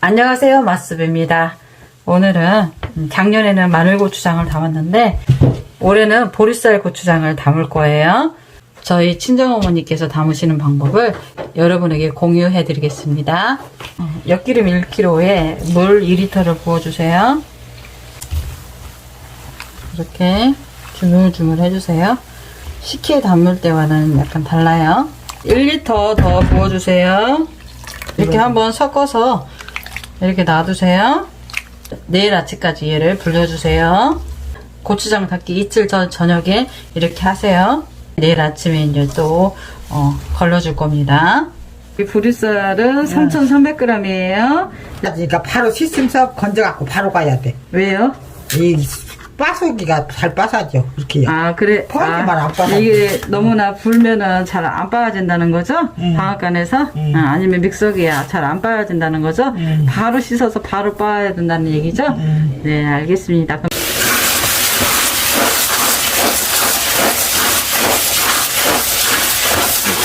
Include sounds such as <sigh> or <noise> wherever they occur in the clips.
안녕하세요 마스입니다. 오늘은 음, 작년에는 마늘고추장을 담았는데 올해는 보리쌀 고추장을 담을 거예요. 저희 친정어머니께서 담으시는 방법을 여러분에게 공유해 드리겠습니다. 어, 엿기름 1kg에 물 2리터를 부어주세요. 이렇게 주물주물 해주세요 식혜에 담을 때와는 약간 달라요 1리터 더 부어주세요 이렇게 한번 섞어서 이렇게 놔두세요. 내일 아침까지 얘를 불려주세요. 고추장 담기 이틀 전 저녁에 이렇게 하세요. 내일 아침에 이제 또 어, 걸러줄 겁니다. 이 보리쌀은 3,300g이에요. 그러니까 바로 씻으면서 건져갖고 바로 가야 돼. 왜요? 이 빠소기가 잘 빠사죠. 이렇게. 아 그래. 퍼지만 안 빠져. 이게 너무나 불면은 잘 안 빠진다는 거죠? 음. 방앗간에서 음. 아, 아니면 믹서기야 잘안 빠진다는 거죠? 음. 바로 씻어서 바로 빠야 된다는 얘기죠? 음. 네 알겠습니다. 그럼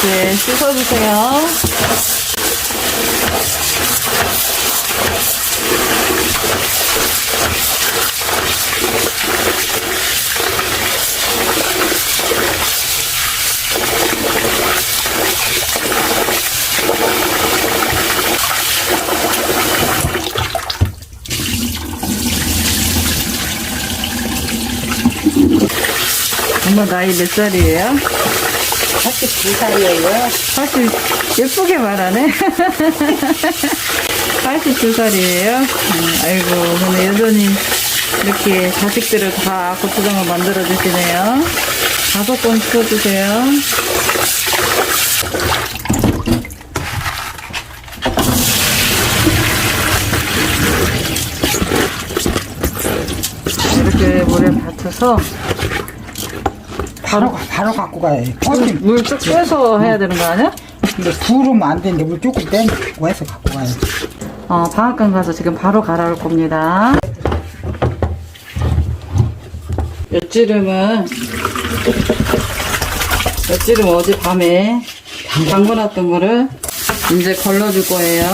이렇게 씻어주세요. 엄마 나이 몇 살이에요? 82살이에요. 사실 예쁘게 말하네. <laughs> 82살이에요. 아이고, 근데 여전히 이렇게 자식들을 다 고추장을 만들어 주시네요. 다섯 번 시켜주세요. 이렇게 물에 받쳐서 바로, 가- 바로 갖고 가야 돼. 퍼진. 물쭉 빼서 해야 되는 거 아니야? 근데 부르면 안 되는데 물 조금 빼고 해서 갖고 가야 돼. 어, 방앗간 가서 지금 바로 갈아올 겁니다. 엿지름은, 엿지름 어제 밤에 담궈놨던 거를 이제 걸러줄 거예요.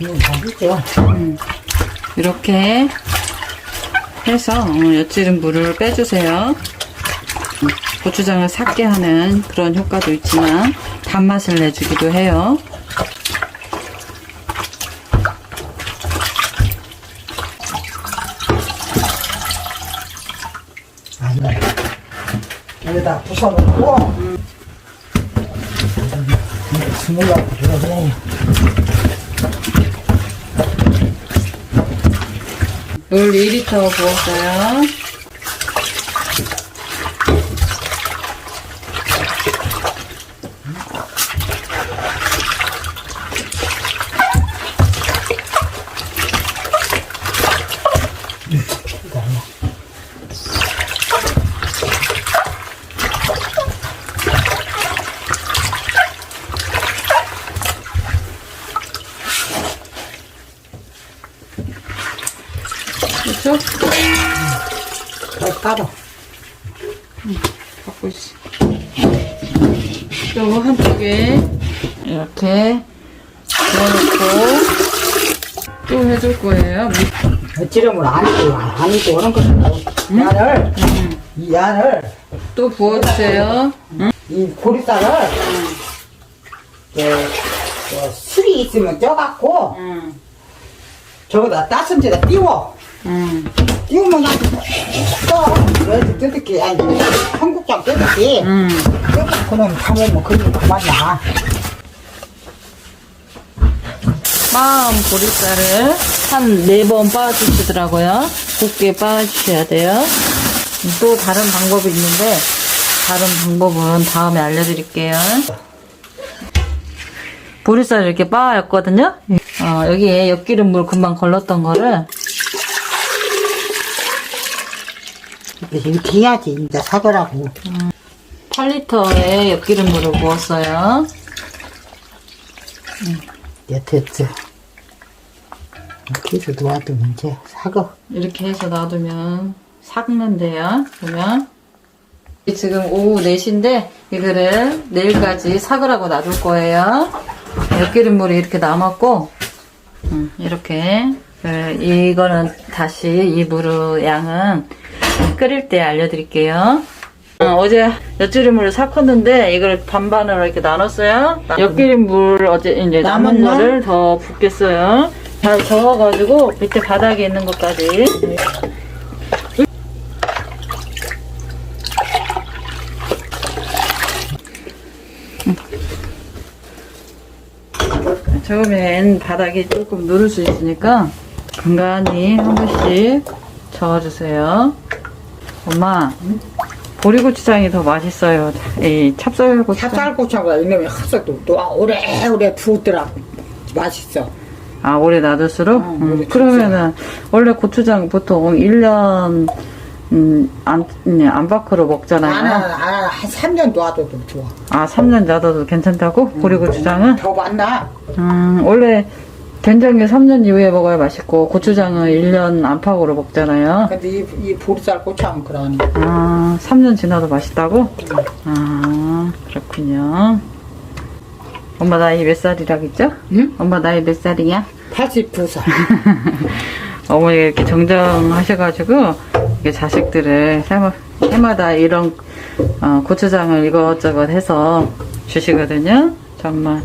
이렇게만 주면 맛있죠. 이렇게 해서 어, 엿지름 물을 빼주세요. 고추장을 삭게 하는 그런 효과도 있지만 단맛을 내주기도 해요. 여기다 부숴놓고. 스물하고 들어가요. 물 2리터 부었어요. 그렇죠? 잘 따로. 갖고 있어. 또 한쪽에 이렇게 넣어놓고 또 해줄 거예요. 어찌름을 안 입고, 안 입고 오는 것은 야를, 이 야를, 또 부어주세요. 이 저, 저, 술이 있으면 쪄갖고, 응. 저거다 따순지다 띄워. 응. 띄우면 나 뜯을게, 아니, 한국장 뜯을게. 응. 그놈 담으면 그게 그만이야. 빻은 보리쌀을 한 네 번 빻아주시더라고요. 곱게 빻아주셔야 돼요. 또 다른 방법이 있는데 다른 방법은 다음에 알려드릴게요. 보리쌀 이렇게 빻았거든요. 어, 여기에 엿기름 물 금방 걸렀던 거를 이렇게 해야지, 이제 사더라고. 8리터의 엿기름물을 부었어요. 예, 됐어. 그래서 놔두면 이제 사고. 이렇게 해서 놔두면 삭는데요. 보면 지금 오후 4시인데 이거를 내일까지 삭으라고 놔둘 거예요. 엿기름물이 이렇게 남았고 음, 이렇게 그, 이거는 다시 이 물의 양은 끓일 때 알려드릴게요. 어, 제 엿기름 물을 삭혔는데 이걸 반반으로 이렇게 나눴어요. 엿기름 물 어제 이제 남은? 거를 더 붓겠어요. 잘 저어가지고 밑에 바닥에 있는 것까지 처음엔 바닥이 조금 누를 수 있으니까 간간히 한 번씩 저어주세요. 엄마, 보리고추장이 더 맛있어요. 이 찹쌀고추장. 찹쌀고추하고 이놈이 흑석도 또 오래오래 두더라. 맛있어. 아, 오래 놔둘수록? 응, 음, 오래 그러면은, 원래 고추장 보통 1년, 음, 안, 음, 안팎으로 먹잖아요. 나는 한 3년 놔둬도 좋아. 아, 3년 놔둬도 괜찮다고? 보리고추장은? 더 많나? 음, 원래 된장이 3년 이후에 먹어야 맛있고, 고추장은 1년 안팎으로 먹잖아요. 근데 이, 이 보리쌀 고추하면 그러니. 아, 3년 지나도 맛있다고? 아, 그렇군요. 엄마 나이 몇 살이라겠죠? 응? 엄마 나이 몇 살이야? 89살. <laughs> 어머니가 이렇게 정정하셔가지고, 이게 자식들을 해마, 해마다 이런, 어, 고추장을 이것저것 해서 주시거든요. 정말,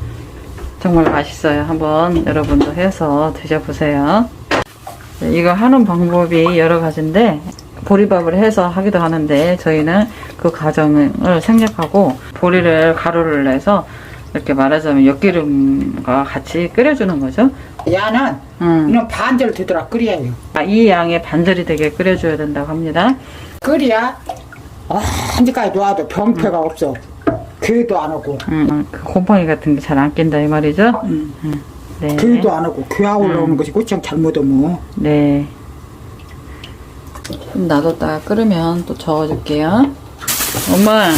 정말 맛있어요. 한번 여러분도 해서 드셔보세요. 이거 하는 방법이 여러 가지인데, 보리밥을 해서 하기도 하는데, 저희는 그 과정을 생략하고, 보리를 가루를 내서, 이렇게 말하자면 엿기름과 같이 끓여주는 거죠. 야는 음. 이놈 반절 되더라 끓여요. 아, 이 양의 반절이 되게 끓여줘야 된다고 합니다. 끓여야 언제까지 놔도 병폐가 없어. 괴도 안 오고, 음, 그 곰팡이 같은 게 잘 안 낀다 이 말이죠. 음, 네. 괴도 안 오고, 괴가 올라오는 것이 고추장 잘못 오면. 네. 좀 놔뒀다가 끓으면 또 저어줄게요. 엄마,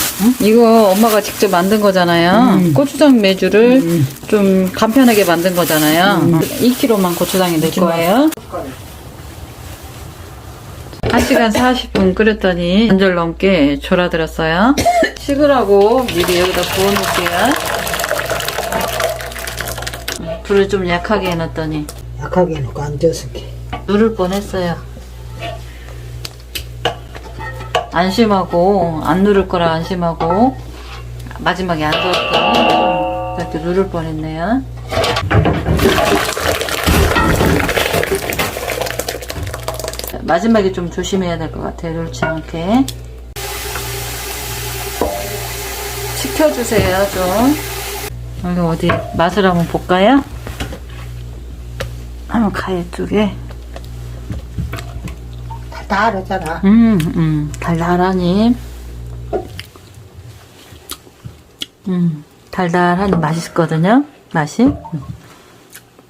이거 엄마가 직접 만든 거잖아요. 고추장 매주를 좀 간편하게 만든 거잖아요. 2kg만 고추장이 넣을 거예요. 1시간 40분 끓였더니 반절 넘게 졸아들었어요. <coughs> 식으라고 미리 여기다 부어놓을게요. 불을 좀 약하게 해놨더니 약하게 해놓고 앉아서 게. 누를 뻔했어요. 안심하고 안 누를 거라 안심하고 마지막에 안 넣었더니 이렇게 누를 뻔했네요. 마지막에 좀 조심해야 될 것 같아요. 누르지 않게. 식혀주세요, 좀. 여기 어디 맛을 한번 볼까요? 한번 가위 쪽에. 달달하잖아. 음, 음, 달달하니. 음, 달달하니 맛있거든요. 맛이. 음.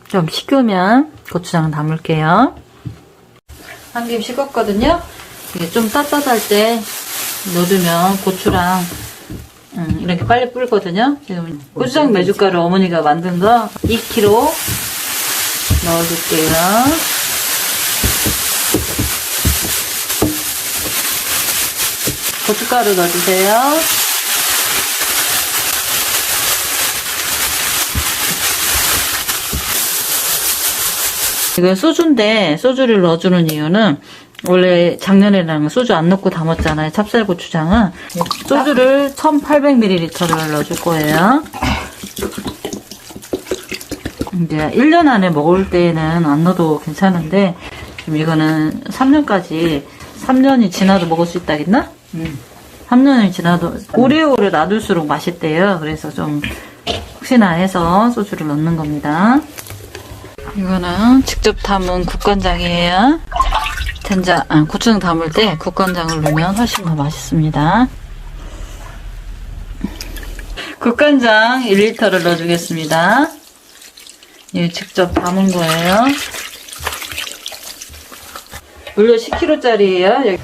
좀 식으면 고추장 담을게요. 한김 식었거든요. 이게 좀 따뜻할 때 넣어두면 고추랑 음, 이렇게 빨리 불거든요. 지금 고추장 메주가루 어머니가 만든 거 2kg 넣어줄게요. 고춧가루 넣어주세요. 이건 소주인데 소주를 넣어주는 이유는 원래 작년에는 소주 안 넣고 담았잖아요. 찹쌀고추장은 소주를 1800ml를 넣어줄 거예요. 이제 1년 안에 먹을 때는 안 넣어도 괜찮은데 지금 이거는 3년까지 3년이 지나도 먹을 수 있다겠나? 음. 3년이 지나도 오래오래 놔둘수록 맛있대요. 그래서 좀 혹시나 해서 소주를 넣는 겁니다. 이거는 직접 담은 국간장이에요. 된장, 아, 고추장 담을 때 국간장을 넣으면 훨씬 더 맛있습니다. 국간장 1리터를 넣어주겠습니다. 이 직접 담은 거예요. 물론 10kg짜리예요.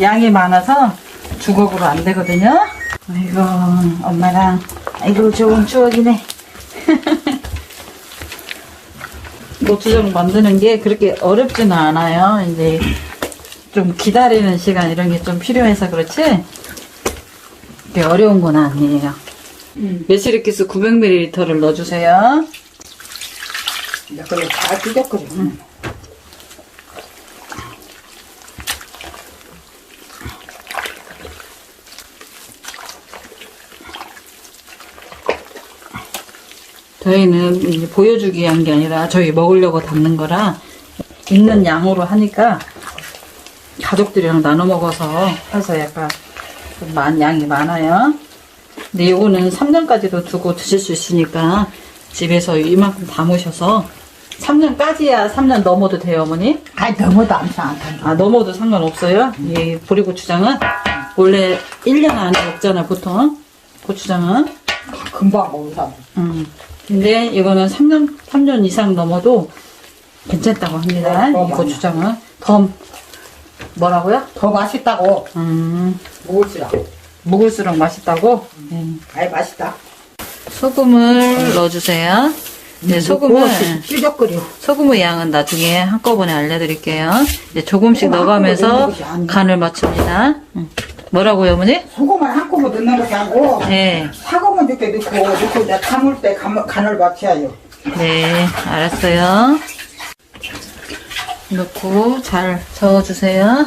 양이 많아서 주걱으로 안 되거든요. 아이고, 엄마랑, 아이고, 좋은 추억이네. <laughs> 고추장 만드는 게 그렇게 어렵지는 않아요. 이제 좀 기다리는 시간 이런 게 좀 필요해서 그렇지. 그게 어려운 건 아니에요. 메시리키스 900ml를 넣어주세요. 이제 그걸 잘 찢어버려. 저희는 이제 보여주기 한 게 아니라 저희 먹으려고 담는 거라 있는 양으로 하니까 가족들이랑 나눠 먹어서 해서 약간 좀 많, 양이 많아요. 근데 이거는 3년까지도 두고 드실 수 있으니까 집에서 이만큼 담으셔서 3년까지야 3년 넘어도 돼요, 어머니? 너무도 안사 안 탄다. 아, 넘어도 상관없어요. 이 보리고추장은 원래 1년 안에 먹잖아, 보통. 고추장은. 금방 먹는 사람. 음. 근데 이거는 3년, 3년 이상 넘어도 괜찮다고 합니다. 어, 어, 이 고추장은. 더, 뭐라고요? 더 맛있다고. 음, 먹을수록. 먹을수록 맛있다고? 음. 아이, 맛있다. 소금을 넣어주세요. 네, 소금을. 소금의 양은 나중에 한꺼번에 알려드릴게요. 이제 조금씩 소금 넣어가면서 넣는 것이. 간을 맞춥니다. 음. 뭐라고요, 어머니? 소금을 한꺼번에 넣는 것이 아니고, 네. 사과만 이렇게 넣고, 넣고 이제 담을 때 간, 간을 맞춰야요. 네, 알았어요. 넣고 잘 저어주세요.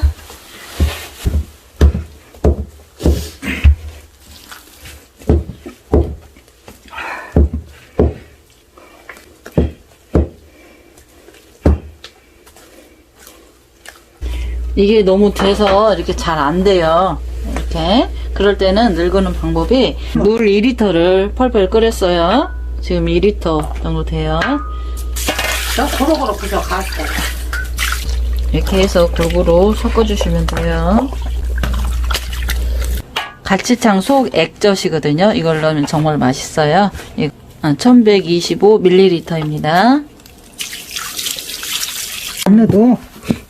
이게 너무 돼서 이렇게 잘 안 돼요. 이렇게. 그럴 때는 늙는 방법이 물 2리터를 펄펄 끓였어요. 지금 2리터 정도 돼요. 저 고루고루 부서 갔어. 이렇게 해서 골고루 섞어주시면 돼요. 갈치탕 속 액젓이거든요. 이걸 넣으면 정말 맛있어요. 1125ml입니다. 안 넣어도,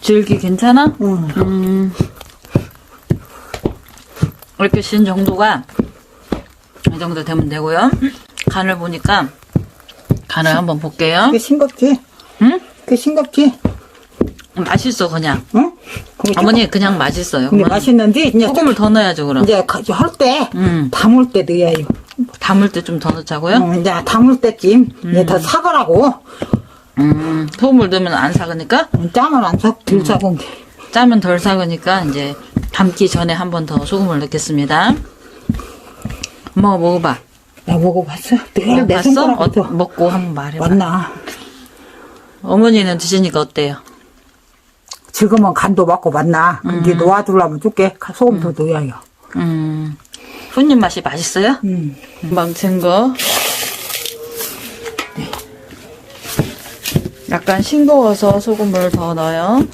줄기 괜찮아? 응. 음, 이렇게 신 정도가 이 정도 되면 되고요. 간을 보니까 간을 한번 볼게요. 그 싱겁지? 응? 그 싱겁지? 맛있어 그냥. 응? 어머니 그냥 맛있어요. 근데 맛있는데, 이제, 소금을 더 넣어야죠 그럼. 이제 가- 할 때, 음, 담을 때 넣어야요. 담을 때 좀 더 넣자고요. 어, 이제 담을 때쯤, 이제 더 사가라고. 음, 소금을 넣으면 안 사그니까 짬은 안 사, 덜 사건데. 짜면 덜 사그니까 이제 담기 전에 한 번 더 소금을 넣겠습니다. 엄마가 먹어봐. 나 먹어봤어? 늘내 봤어? 어. 먹고 한번 말해봐. 맞나? 어머니는 드시니까 어때요? 지금은 간도 맞고 맞나? 근데 놓아주려면 줄게. 가- 소금 더 넣어야요. 음, 손님 맛이 맛있어요? 음. 망친 거. 약간 싱거워서 소금을 더 넣어요.